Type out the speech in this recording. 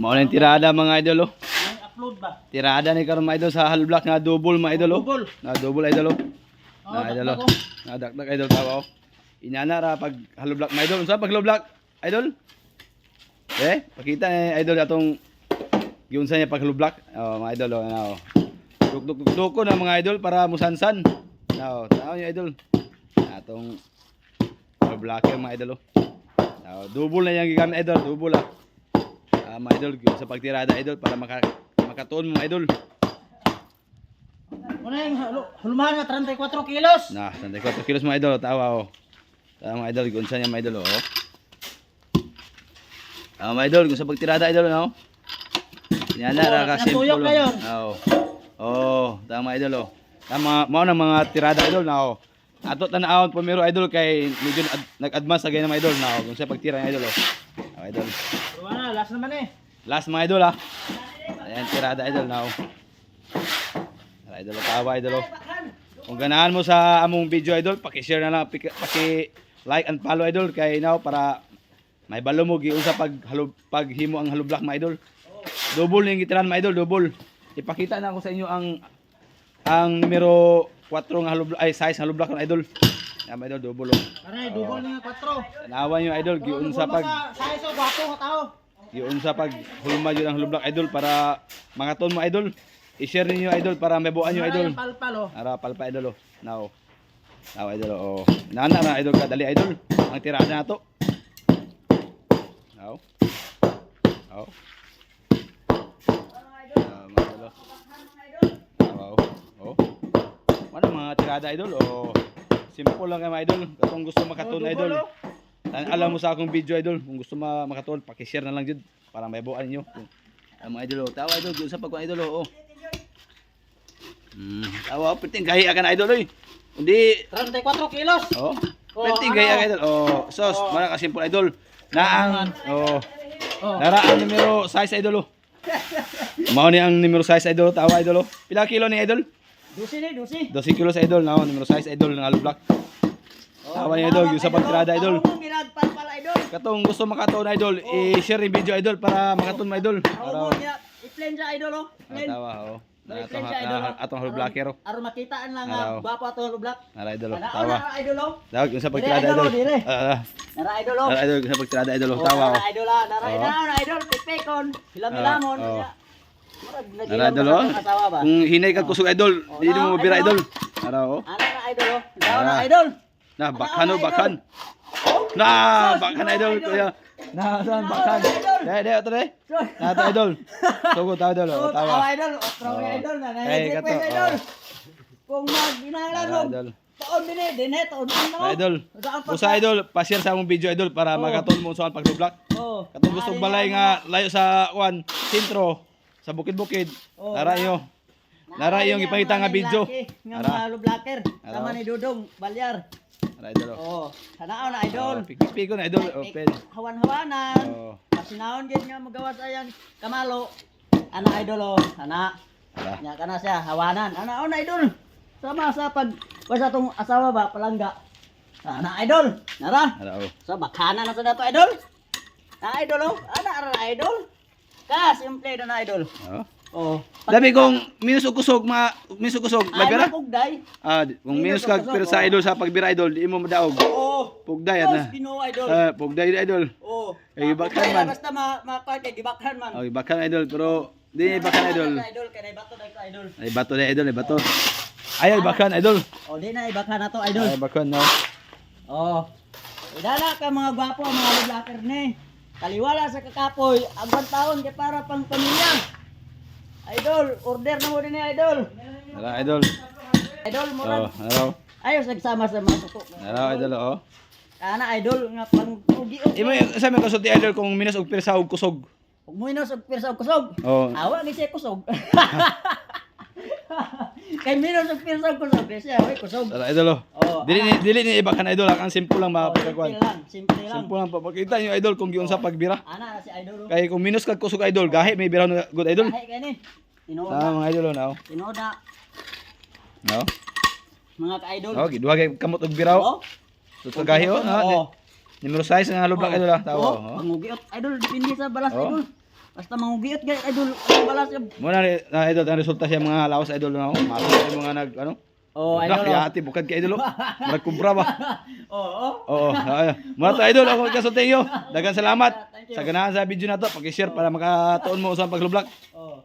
Mao na tirada mga idol oh. Upload ba? Tirada ni karon mga idol sa hollow block nga double mga idol oh. Double. Na double idol oh. Oh, Na idol oh. oh. Na dakdak idol tawa oh. Inyana ra pag hollow block mga idol. Unsa pag hollow block? Idol? Eh, pakita ni idol atong giunsa niya pag hollow block. Oh, mga idol oh. Na, oh. Duk duk duk duk ko na mga idol para musansan. Na oh, tao niyo idol. Atong hollow blocker mga idol oh. Na, double na yang gigamit idol, double ah. Mga idol, sa pagtirada idol para maka makatuon mo mga idol. Ano yung hulu- hulumahan nga 34 kilos? Nah, 34 kilos mga idol, tawa oh. Tawa mga idol, gunsa niya mga idol oh. Ah, mga idol, kung sa pagtirada idol no. Yan na Oo, ra ka simple. Oo. Oh, tama idol oh. Tama, mao na mga tirada idol na oh. Ato tanawon pumiro idol kay medyo nag- nag-advance sa mga idol na oh. Kung sa pagtira ng idol oh. Ah, idol. Last naman eh. Last mga idol ah. Ayan, tirada idol na oh. Tara, idol, oh, tawa idol oh. Kung ganahan mo sa among video idol, paki-share na lang, paki- paki-like and follow idol kay now para may balo mo giun sa pag paghimo ang halo block mga idol. Double yung gitiran mga idol, double. Ipakita na ako sa inyo ang ang numero 4 nga halo block ay size halo block ng idol. Yan mga idol, double oh. Aray, double nga 4. Tanawan yung idol giun sa pag Sa iso, gwapo ka tao. Giun sa pag hulma yun ang halo block idol para mga ton mo idol. I-share ninyo idol para may buuan yung idol. Palpal oh. Ara palpa idol oh. Now. Now idol oh. Nana na idol ka dali idol. Ang tirada na to. Now. Now. Oh. Oh. Ano mga tirada idol oh. Simple lang kay mga idol. Kung gusto makatun Oh, idol. Oh. Alam mo sa akong video idol. Kung gusto ma makatun, paki-share na lang jud para may buuan niyo. Ang mga idol oh. Tawa idol, giun sa pagkuan idol oh. Hmm. Tawa, piting gahi akan idol oy. Hindi 34 kilos. Oh. Oh, Piting ano? gahi akan idol. Oh, sos, Oh. mara ka simple idol. Na ang oh, Oh. nara ang numero size idol oh. Mao ni ang numero size idol, tawa idol oh. Pila kilo ni idol? Dusi ni, dusi. 12 kilos idol na numero size idol ng hollow block. Tawa ni idol, yung sa pagtirada idol. Ako mong ginagpalpal idol. Katong gusto makatuon idol, i-share yung video idol para makatuon mo idol. Ako Para. I-plain siya idol oh. Ah, Plain. tawa oh. Na atong idol oh. atong hollow blocker oh. Aron makitaan lang Araw. nga ato hollow block. Nara idol oh. Ano Tawa. na idol oh. Yung sa pagtirada idol, idol. dire. Ah, ah. Nara idol oh. Nara idol yung sa pagtirada idol oh. Oh, Tawa nara oh. idol ah, nara Oo. idol, nara idol, pipekon, hilam-hilamon. Oo. kaya. Murag Nara idol oh. ba? Kung hinay ka kusog idol, Oh, di mo na, mabira idol, idol. Nara oh. Ano na idol oh? Daw na Nara. idol. Na bakhan oh Ano, bakhan. Oh, Na no, idol kuya. Na saan bakhan? idol. Dai dai ato dai. Na to idol. Tugo tayo idol oh. Oh, tawa Tawa. idol, Oo. idol na na kato, idol. oh. Kung idol. taon din eh, din eh, taon din. Na idol. Usa idol, pa-share sa among video idol para Oo. makatuon mo sa pag-vlog. Oh. Katong gusto balay nga layo sa kwan, sentro, sa bukid-bukid. Oo. Nara iyo. Nara yung ipakita nga video. Nga Nara. mga blocker. Tama ni Dudong, Balyar. Nara idol. oh. Oh, sanao na idol. Oh, ko na idol. Eh, Open. Hawan-hawanan. Oh. Pasinahon gid nga magawa sa yang kamalo. Ana idol oh, ana. Nara. Nya kana siya hawanan. Ana ona idol. Sama sa pag sa tong asawa ba palangga. Ana idol. Nara. Nara oh. So bakana na sa dato idol. Na idol oh. Ana ara idol. Ka simple na idol. Oh. Oh. Labi kung minus o kusog, ma minus o kusog, Ay labira. pugday. Ah, kung minus Minus o ka kusog, pero sa oh. idol sa pagbira idol, di mo madaog. Oo. Pugday Tapos na. Idol. Ah, pugday idol. Oo. Eh, ibakhan man. Basta ma ma kay gibakhan man. Okay, bakan idol pero di bakan idol. Idol kay bato dai ka idol. Ay bato na idol, ay bato. Ayaw bakan idol. O di na ibakhan na to idol. Ay bakan no. Oh. Idala ka mga gwapo mga lublaker ni. Kaliwala sa kakapoy, abang taon kay para pang pamilya. Idol, order na mo din ni idol. Nara idol. Idol mo Oh, nara. Ayos nagsama sa. Nara idol oh. Ana idol nga pang ugi Imo sa mga kusog ti idol kung minus og pirsa og kusog. Ug mo inos og pirsa og kusog. Oh. Awa ni siya kusog. Kay minos og pirsa og kusog, di siya oy kusog. Nara idol oh. Oh, Dili ni dili ni ibakan idol, ang simple lang Oh, mapagkuan. simple lang, simple lang. Simple lang papakita niyo idol kung giun sa pagbira. Ana na si idol. oh. Kay kung minus kag kusog idol, gahi may biraw na good idol. Ay kani. Tinoda, Sa mga idol oh, now. tinoda No. mga ka-idol. Oh, giduha kay kamot og biraw. Oh. Tuto gahi oh. Numero 6 nga black idol ah. Tawo. Oh, oh. pangugiot. Idol, depende sa balas Oh. idol. Basta mangugiot gay idol. Ang balas ka. Muna na idol ang resulta siya mga lawas idol na ako. Masok sa mga nag ano. Oh, Nak, idol. oh. yati bukad ka idol. oh. Murag kubra ba? Oo. Oh, Oo. ay, Muna to idol ako kasultiyo. Dagan salamat sa ganahan sa video na to. Paki-share para makatuon mo sa paglublak. oh.